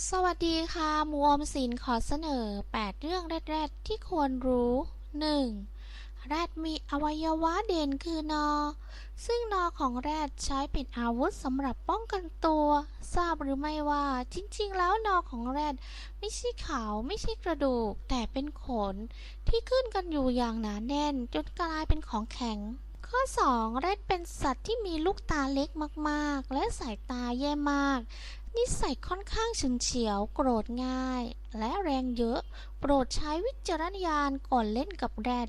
สวัสดีค่ะหมูอมสินขอเสนอ 8 เรื่องแรดๆที่ควรรู้ 1. แรดมีอวัยวะเด่นคือนอ ซึ่งนอของแรดใช้เป็นอาวุธสำหรับป้องกันตัว ทราบหรือไม่ว่าจริงๆ แล้วนอของแรดไม่ใช่เขาไม่ใช่กระดูก แต่เป็นขน ที่ขึ้นกันอยู่อย่างหนาแน่น จนกลายเป็นของแข็ง ข้อ 2. แรดเป็นสัตว์ที่มีลูกตาเล็กมากๆ และสายตาแย่มาก นิสัยค่อนข้างฉุนเฉียว โกรธง่าย และแรงเยอะ โปรดใช้วิจารณญาณก่อนเล่นกับแรด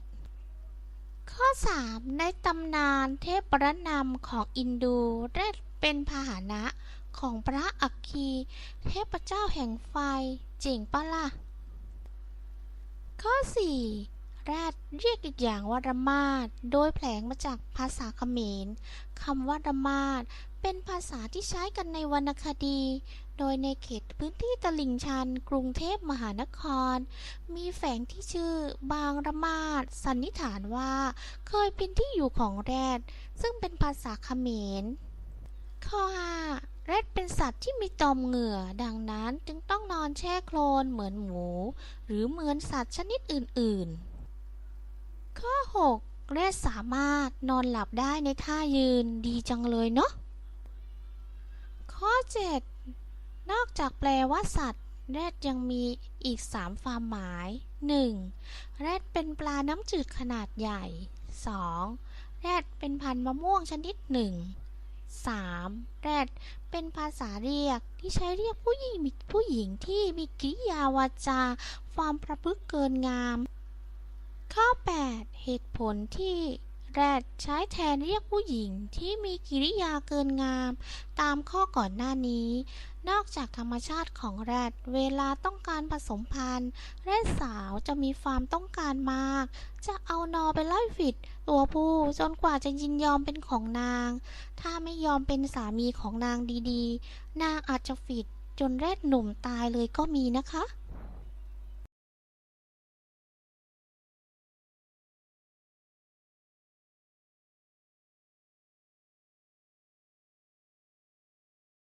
ข้อ 3. ในตำนานเทพประนำของอินดูแรดเป็นพาหนะของพระอัคคี เทพเจ้าแห่งไฟ เจ๋งปะล่ะ ข้อ 4. แรดเรียกอีกอย่างว่าระมาด โดยแผลงมาจากภาษาเขมรคำว่าระมาดเป็นภาษาที่ใช้กันในวรรณคดี โดยในเขตพื้นที่ตลิ่งชัน กรุงเทพมหานคร มีแฝงที่ชื่อบางระมาด สันนิษฐานว่าเคยเป็นที่อยู่ของแรด ซึ่งเป็นภาษาเขมร ข้อ 5 แรดเป็นสัตว์ที่มีตอมเหงื่อ ดังนั้นจึงต้องนอนแช่โคลนเหมือนหมู หรือเหมือนสัตว์ชนิดอื่น ๆ ข้อ6แรดสามารถนอนหลับได้ในท่ายืนดีจังเลยเนาะ ข้อ 7 นอกจากแปลว่าสัตว์แรดยังมีอีก 3 ความหมาย 1. แรดเป็นปลาน้ำจืดขนาดใหญ่ 2. แรดเป็นพันธุ์มะม่วงชนิดหนึ่ง 3. แรดเป็นภาษาเรียกที่ใช้เรียกผู้หญิงผู้หญิงที่มีกิริยาวาจา ความประพฤติเกินงาม ข้อ 8 เหตุผลที่แรดใช้แทนเรียกผู้หญิงที่มีกิริยาเกินงาม ตามข้อก่อนหน้านี้ นอกจากธรรมชาติของแรดเวลาต้องการผสมพันธุ์ แรดสาวจะมีความต้องการมาก จะเอานอไปไล่ฝิดตัวผู้จนกว่าจะยินยอมเป็นของนาง ถ้าไม่ยอมเป็นสามีของนางดีๆ นางอาจจะฝิดจนแรดหนุ่มตายเลยก็มีนะคะ